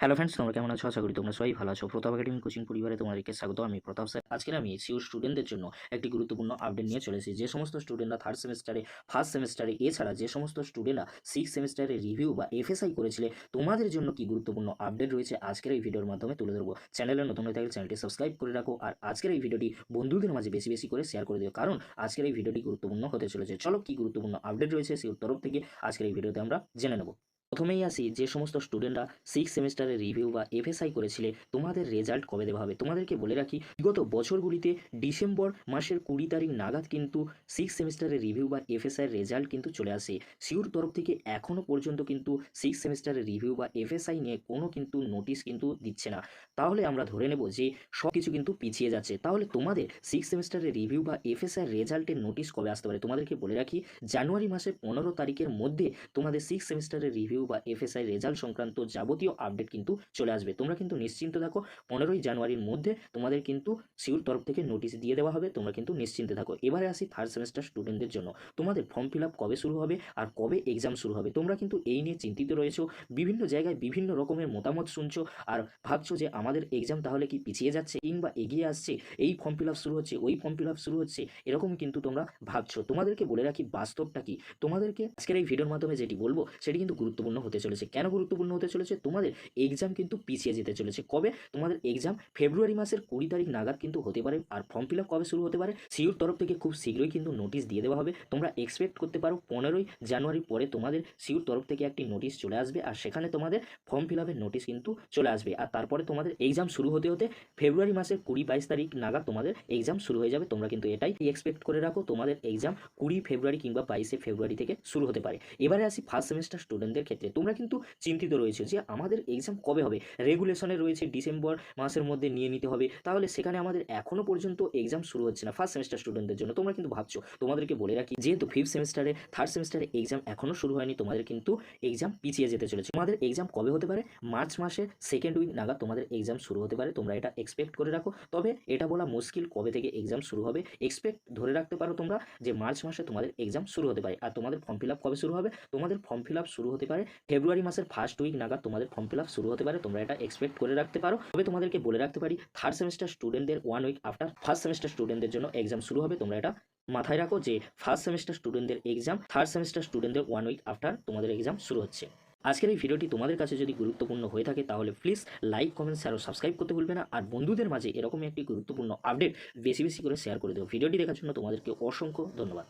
Hello friends তোমরা কেমন আছো? আশা করি তোমরা সবাই ভালো আছো। প্রতাপ একাডেমি কোচিং পরিবারে তোমাদেরকে স্বাগত। আমি প্রতাপ স্যার। আজকে আমি সিউর স্টুডেন্টদের জন্য একটি গুরুত্বপূর্ণ আপডেট নিয়ে চলেছি যে সমস্ত স্টুডেন্টরা থার্ড সেমিস্টারে ফার্স্ট সেমিস্টারে এছাড়া যে সমস্ত স্টুডেন্টরা সিক্স সেমিস্টারে রিভিউ বা এফএসআই করেছিলে, তোমাদের জন্য কি গুরুত্বপূর্ণ আপডেট রয়েছে আজকের এই ভিডিওর মাধ্যমে তুলে ধরবো। চ্যানেলে নতুন হয়ে থাকলে চ্যানেলটি সাবস্ক্রাইব করে রাখো। আর আজকের এই ভিডিওটি বন্ধুদের মাঝে বেশি বেশি করে শেয়ার করে দিও। কারণ আজকের এই ভিডিওটি গুরুত্বপূর্ণ হতে চলেছে। চলো কি গুরুত্বপূর্ণ আপডেট রয়েছে সিউর তরফ থেকে আজকের এই ভিডিওতে আমরা জেনে নেব। প্রথমেই আসি, যে সমস্ত স্টুডেন্টরা সিক্স সেমিস্টারের রিভিউ বা এফএসআই করেছিলে, তোমাদের রেজাল্ট কবে দেওয়া হবে? তোমাদেরকে বলে রাখি বিগত বছরগুলিতে ডিসেম্বর মাসের কুড়ি তারিখ নাগাদ কিন্তু সিক্স সেমিস্টারের রিভিউ বা এফএসআইয়ের রেজাল্ট কিন্তু চলে আসে। সিউর তরফ থেকে এখনও পর্যন্ত কিন্তু সিক্স সেমিস্টারের রিভিউ বা এফএসআই নিয়ে কোনো কিন্তু নোটিশ কিন্তু দিচ্ছে না। তাহলে আমরা ধরে নেব যে সব কিছু কিন্তু পিছিয়ে যাচ্ছে। তাহলে তোমাদের সিক্স সেমিস্টারের রিভিউ বা এফএসআই রেজাল্টের নোটিশ কবে আসতে পারে? তোমাদেরকে বলে রাখি, জানুয়ারি মাসের পনেরো তারিখের মধ্যে তোমাদের সিক্স সেমিস্টারের রিভিউ বা এফএসআই রেজাল্ট সংক্রান্ত যাবতীয় আপডেট কিন্তু চলে আসবে। তোমরা কিন্তু নিশ্চিন্ত থাকো, পনেরোই জানুয়ারির মধ্যে তোমাদের কিন্তু সিউর তরফ থেকে নোটিশ দিয়ে দেওয়া হবে, তোমরা কিন্তু নিশ্চিন্তে থাকো। এবারে আসি থার্ড সেমিস্টার স্টুডেন্টদের জন্য। তোমাদের ফর্ম ফিল কবে শুরু হবে আর কবে এক্সাম শুরু হবে? তোমরা কিন্তু এই নিয়ে চিন্তিত রয়েছো, বিভিন্ন জায়গায় বিভিন্ন রকমের মতামত শুনছো আর ভাবছ যে আমাদের এক্সাম তাহলে কি পিছিয়ে যাচ্ছে কিংবা এগিয়ে আসছে? এই ফর্ম ফিল শুরু হচ্ছে, ওই ফর্ম ফিল শুরু হচ্ছে, এরকম কিন্তু তোমরা ভাবছ। তোমাদেরকে বলে রাখি বাস্তবটা কি? তোমাদেরকে আজকের এই ভিডিওর মাধ্যমে যেটি বলব, সেটি কিন্তু গুরুত্বপূর্ণ হতে চলেছে। কেন গুরুত্বপূর্ণ হতে চলেছে? তোমাদের এক্সাম কিন্তু পিছিয়ে যেতে চলেছে। কবে? তোমাদের এক্সাম ফেব্রুয়ারি মাসের কুড়ি তারিখ নাগাদ কিন্তু হতে পারে আর ফর্ম ফিল কবে শুরু হতে পারে? সিউর তরফ থেকে খুব শীঘ্রই কিন্তু নোটিশ দিয়ে দেওয়া হবে। তোমরা এক্সপেক্ট করতে পারো পনেরোই জানুয়ারির পরে তোমাদের সিউর তরফ থেকে একটি নোটিশ চলে আসবে আর সেখানে তোমাদের ফর্ম ফিল আপের নোটিশ কিন্তু চলে আসবে। আর তারপরে তোমাদের এক্সাম শুরু হতে হতে ফেব্রুয়ারি মাসের কুড়ি বাইশ তারিখ নাগাদ তোমাদের এক্সাম শুরু হয়ে যাবে। তোমরা কিন্তু এটাই এক্সপেক্ট করে রাখো। তোমাদের এক্সাম কুড়ি ফেব্রুয়ারি কিংবা বাইশে ফেব্রুয়ারি থেকে শুরু হতে পারে। এবারে আসি ফার্স্ট সেমিস্টার স্টুডেন্টদের ক্ষেত্রে তোমরা কিন্তু চিন্তিত রয়েছে যে আমাদের এক্সাম কবে হবে? রেগুলেশনে রয়েছে ডিসেম্বর মাসের মধ্যে নিয়ে নিতে হবে। তাহলে সেখানে আমাদের এখনও পর্যন্ত এক্সাম শুরু হচ্ছে না ফার্স্ট সেমিস্টার স্টুডেন্টদের জন্য। তোমরা কিন্তু ভাবছ, তোমাদেরকে বলে রাখি, যেহেতু ফিফথ সেমিস্টারে থার্ড সেমিস্টারে এক্সাম এখনও শুরু হয়নি, তোমাদের কিন্তু এক্সাম পিছিয়ে যেতে চলেছে। তোমাদের এক্সাম কবে হতে পারে? মার্চ মাসে সেকেন্ড উইক নাগাদ তোমাদের এক্সাম শুরু হতে পারে। তোমরা এটা এক্সপেক্ট করে রাখো। তবে এটা বলা মুশকিল কবে থেকে এক্সাম শুরু হবে। এক্সপেক্ট ধরে রাখতে পারো তোমরা যে মার্চ মাসে তোমাদের এক্সাম শুরু হতে পারে। আর তোমাদের ফর্ম ফিল আপ কবে শুরু হবে? তোমাদের ফর্ম ফিল আপ শুরু হতে পারে ফেব্রুয়ারি মাসের ফার্স্ট উইক নাগাদ তোমাদের ফর্ম ফিল আপ শুরু হতে পারে। তোমরা এটা এক্সপেক্ট করে রাখতে পারো। তবে তোমাদেরকে বলে রাখতে পারি থার্ড সেমিস্টার স্টুডেন্টদের one week after first semester স্টুডেন্টদের জন্য এক্সাম শুরু হবে। তোমরা এটা মাথায় রাখো যে ফার্স্ট সেমিস্টার স্টুডেন্টদের এক্সাম থার্ড সেমিস্টার স্টুডেন্টদের ওয়ান উইক আফটার তোমাদের এক্সাম শুরু হচ্ছে। আজকের এই ভিডিওটি তোমাদের কাছে যদি গুরুত্বপূর্ণ হয়ে থাকে, তাহলে প্লিজ লাইক কমেন্ট শেয়ার ও সাবস্ক্রাইব করতে ভুলবে না। আর বন্ধুদের মাঝে এরকমই একটি গুরুত্বপূর্ণ আপডেট বেশি বেশি করে শেয়ার করে দেবো ভিডিওটি দেখার জন্য তোমাদেরকে অসংখ্য ধন্যবাদ।